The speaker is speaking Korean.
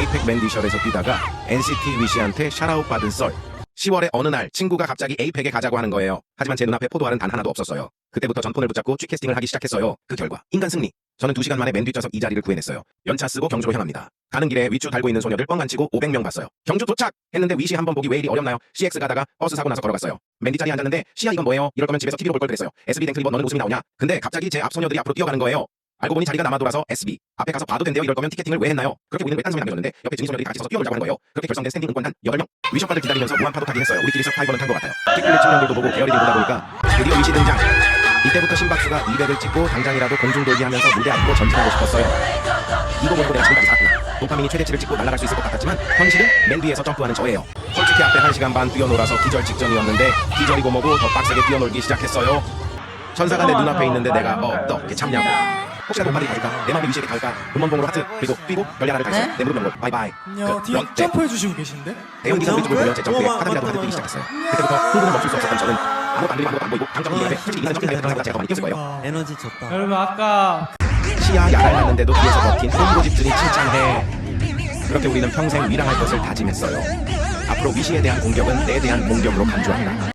에이펙 맨디셜에서 뛰다가 NCT 위시한테 샤라웃 받은 썰. 10월의 어느 날 친구가 갑자기 에이펙에 가자고 하는 거예요. 하지만 제 눈앞에 포도알은 단 하나도 없었어요. 그때부터 전폰을 붙잡고 취캐스팅을 하기 시작했어요. 그 결과 인간 승리. 저는 2시간 만에 맨 뒷좌석 이 자리를 구해냈어요. 연차 쓰고 경주로 향합니다. 가는 길에 위추 달고 있는 소녀들 뻥 안 치고 500명 봤어요. 경주 도착! 했는데 위시 한번 보기 왜 이리 어렵나요? CX 가다가 버스 사고 나서 걸어갔어요. 맨 뒷자리에 앉았는데 시야 이건 뭐예요? 이럴 거면 집에서 TV로 볼 걸 그랬어요. SB 댕클 입어 너는 웃음이 나오냐? 근데 갑자기 제 앞 소녀들이 앞으로 뛰어가는 거예요. 알고 보니 자리가 남아 돌아서 SB 앞에 가서 봐도 된대요 이럴 거면 티켓팅을 왜 했나요? 그렇게 우리는 외딴 소리 남겨줬는데 옆에 증인 소녀들이 같이 서서 뛰어놀자고 하는 거예요. 그렇게 결성된 스탠딩 응권 한 8명? 위셔파들 기다리면서 무한 파도 타기 했어요. 우리끼리 서파이버는 탄 것 같아요. 티끌리 청년들도 보고 게으리들 보다 보니까 드디어 위시 등장. 이때부터 심박수가 200을 찍고 당장이라도 공중 돌기 하면서 무대 앞으로 전진하고 싶었어요. 이거 보고 내가 지금까지 살았구나. 도파민이 최대치를 찍고 날아갈 수 있을 것 같았지만 현실은 맨 뒤에서 점프하는 저예요. 솔직히 앞에 1시간 반 뛰어놀아서 기절 직전이었는데 기절이고 뭐고 더 빡세게 뛰어놀기 시작했어요. 천사가 내 눈앞에 있는데 내가 어떻게 참냐고 혹시나 도파리 가줄까? 내 마음이 위시에게 닿을까? 음원봉으로 하트 그리고 뛰고 별리 하나를 달성. 내 무릎 연골 바이바이. 안녕. 뒤에 그, 점프해 주시고 계신데? 대형기사 우리 쪽을 보며 제 점프에 화장이라도 하듯 뛰기 시작했어요. 그때부터 흥분을 멈출 수 없었던 저는 아무것도 안 들리고 아무것도 안 보이고 당장 뛰는데 솔직히 이사는 점핑 생각보다 제가 더 많이 뛰었을 거예요. 에너지 좋다. 여러분 아까 시야 야랄 났는데도 뒤에서 버틴 홍보집들이 칭찬해. 그렇게 우리는 평생 위랑할 것을 다짐했어요. 앞으로 위시에 대한 공격은 내 대한 공격으로 간주한다.